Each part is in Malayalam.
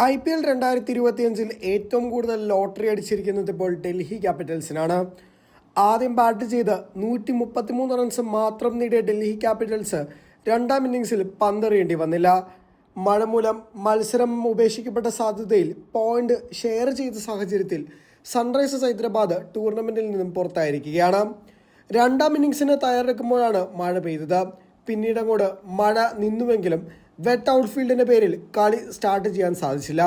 ഐ പി എൽ രണ്ടായിരത്തി ഇരുപത്തിയഞ്ചിൽ ഏറ്റവും കൂടുതൽ ലോട്ടറി അടിച്ചിരിക്കുന്നത് ഇപ്പോൾ ഡൽഹി ക്യാപിറ്റൽസിനാണ്. ആദ്യം ബാറ്റ് ചെയ്ത് നൂറ്റി മുപ്പത്തിമൂന്ന് റൺസ് മാത്രം നേടിയ ഡൽഹി ക്യാപിറ്റൽസ് രണ്ടാം ഇന്നിംഗ്സിൽ പന്തെറിയേണ്ടി വന്നില്ല. മഴ മൂലം മത്സരം ഉപേക്ഷിക്കപ്പെട്ട സാധ്യതയിൽ പോയിന്റ് ഷെയർ ചെയ്ത സാഹചര്യത്തിൽ സൺറൈസേഴ്സ് ഹൈദരാബാദ് ടൂർണമെന്റിൽ നിന്നും പുറത്തായിരിക്കുകയാണ്. രണ്ടാം ഇന്നിംഗ്സിന് തയ്യാറെടുക്കുമ്പോഴാണ് മഴ പെയ്തത്. പിന്നീട് അങ്ങോട്ട് മഴ നിന്നുവെങ്കിലും വെറ്റ് ഔട്ട്ഫീൽഡിന്റെ പേരിൽ കളി സ്റ്റാർട്ട് ചെയ്യാൻ സാധിച്ചില്ല.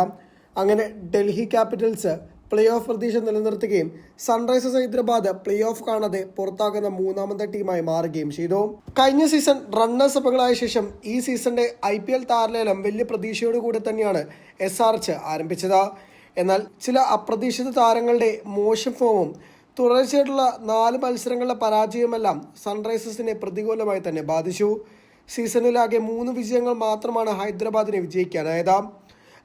അങ്ങനെ ഡൽഹി ക്യാപിറ്റൽസ് പ്ലേ ഓഫ് പ്രതീക്ഷ നിലനിർത്തുകയും സൺറൈസേഴ്സ് ഹൈദരാബാദ് പ്ലേ ഓഫ് കാണാതെ പുറത്താകുന്ന മൂന്നാമത്തെ ടീമായി മാറുകയും ചെയ്തു. കഴിഞ്ഞ സീസൺ റണ്ണേഴ്സ് അപ്പുകളായ ശേഷം ഈ സീസണിന്റെ ഐ പി എൽ താരലേലം വലിയ പ്രതീക്ഷയോടുകൂടി തന്നെയാണ് എസ് ആർ എച്ച് ആരംഭിച്ചത്. എന്നാൽ ചില അപ്രതീക്ഷിത താരങ്ങളുടെ മോശം ഫോമും തുടർച്ചയായിട്ടുള്ള നാല് മത്സരങ്ങളിലെ പരാജയമെല്ലാം സൺറൈസേഴ്സിനെ പ്രതികൂലമായി തന്നെ ബാധിച്ചു. സീസണിലാകെ മൂന്ന് വിജയങ്ങൾ മാത്രമാണ് ഹൈദരാബാദിനെ വിജയിക്കാനായത്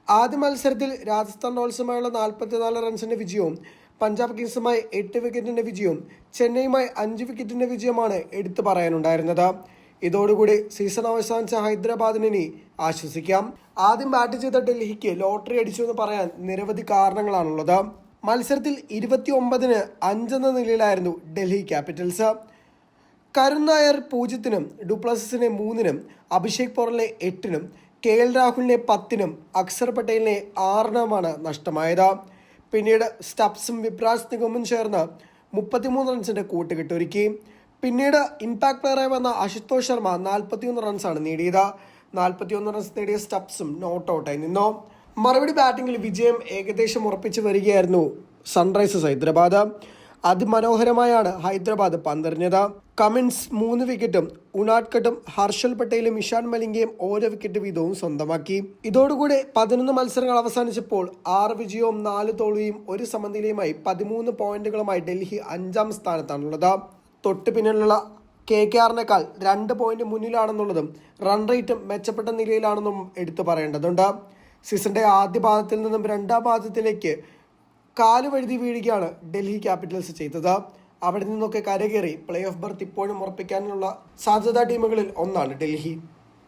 ആദ്യ മത്സരത്തിൽ രാജസ്ഥാൻ റോയൽസുമായുള്ള നാൽപ്പത്തിനാല് റൺസിന്റെ വിജയവും പഞ്ചാബ് കിങ്സുമായി എട്ട് വിക്കറ്റിന്റെ വിജയവും ചെന്നൈയുമായി അഞ്ച് വിക്കറ്റിന്റെ വിജയമാണ് എടുത്തു പറയാനുണ്ടായിരുന്നത്. ഇതോടുകൂടി സീസൺ അവസാനിച്ച ഹൈദരാബാദിനെ ആശ്വസിക്കാം. ആദ്യം ബാറ്റ് ചെയ്ത ഡൽഹിക്ക് ലോട്ടറി അടിച്ചു എന്ന് പറയാൻ നിരവധി കാരണങ്ങളാണുള്ളത്. മത്സരത്തിൽ ഇരുപത്തി ഒമ്പതിന് അഞ്ചെന്ന നിലയിലായിരുന്നു ഡൽഹി ക്യാപിറ്റൽസ്. കരുൺ നായർ പൂജ്യത്തിനും ഡുപ്ലസിനെ മൂന്നിനും അഭിഷേക് പൊറലെ എട്ടിനും കെ എൽ രാഹുലിനെ പത്തിനും അക്സർ പട്ടേലിനെ ആറിനുമാണ് നഷ്ടമായത്. പിന്നീട് സ്റ്റബ്സും വിപ്രാജ് നിഗമും ചേർന്ന് മുപ്പത്തിമൂന്ന് റൺസിന്റെ കൂട്ടുകെട്ടൊരുക്കി പിന്നീട് ഇമ്പാക്ട് പ്ലെയറായി വന്ന അശുതോഷ് ശർമ്മ നാൽപ്പത്തിയൊന്ന് റൺസാണ് നേടിയത്. നാൽപ്പത്തിയൊന്ന് റൺസ് നേടിയ സ്റ്റബ്സും നോട്ട് ഔട്ടായി നിന്നു. മറുപടി ബാറ്റിംഗിൽ വിജയം ഏകദേശം ഉറപ്പിച്ചു വരികയായിരുന്നു സൺറൈസേഴ്സ് ഹൈദരാബാദ്. അതിമനോഹരമായാണ് ഹൈദരാബാദ് പന്തെറിഞ്ഞത്. കമിൻസ് മൂന്ന് വിക്കറ്റും ഉണാട്ട്കട്ടും ഹർഷൽ പട്ടേലും ഇഷാൻ മലിംഗയും ഓരോ വിക്കറ്റ് വീതവും സ്വന്തമാക്കി. ഇതോടുകൂടി പതിനൊന്ന് മത്സരങ്ങൾ അവസാനിച്ചപ്പോൾ ആറ് വിജയവും നാല് തോൽവിയും ഒരു സമനിലയുമായി പതിമൂന്ന് പോയിന്റുകളുമായി ഡൽഹി അഞ്ചാം സ്ഥാനത്താണുള്ളത്. തൊട്ട് പിന്നിലുള്ള കെ കെ ആറിനേക്കാൾ രണ്ട് പോയിന്റ് മുന്നിലാണെന്നുള്ളതും റൺ റേറ്റും മെച്ചപ്പെട്ട നിലയിലാണെന്നും എടുത്തു പറയേണ്ടതുണ്ട്. സീസണിന്റെ ആദ്യ പാദത്തിൽ നിന്നും രണ്ടാം പാദത്തിലേക്ക് കാൽ വഴുതി വീഴുകയാണ് ഡൽഹി ക്യാപിറ്റൽസ് ചെയ്തത്. അവിടെ നിന്നൊക്കെ കരകയറി പ്ലേ ഓഫ് ബർത്ത് ഇപ്പോഴും ഉറപ്പിക്കാനുള്ള സാധ്യതാ ടീമുകളിൽ ഒന്നാണ് ഡൽഹി.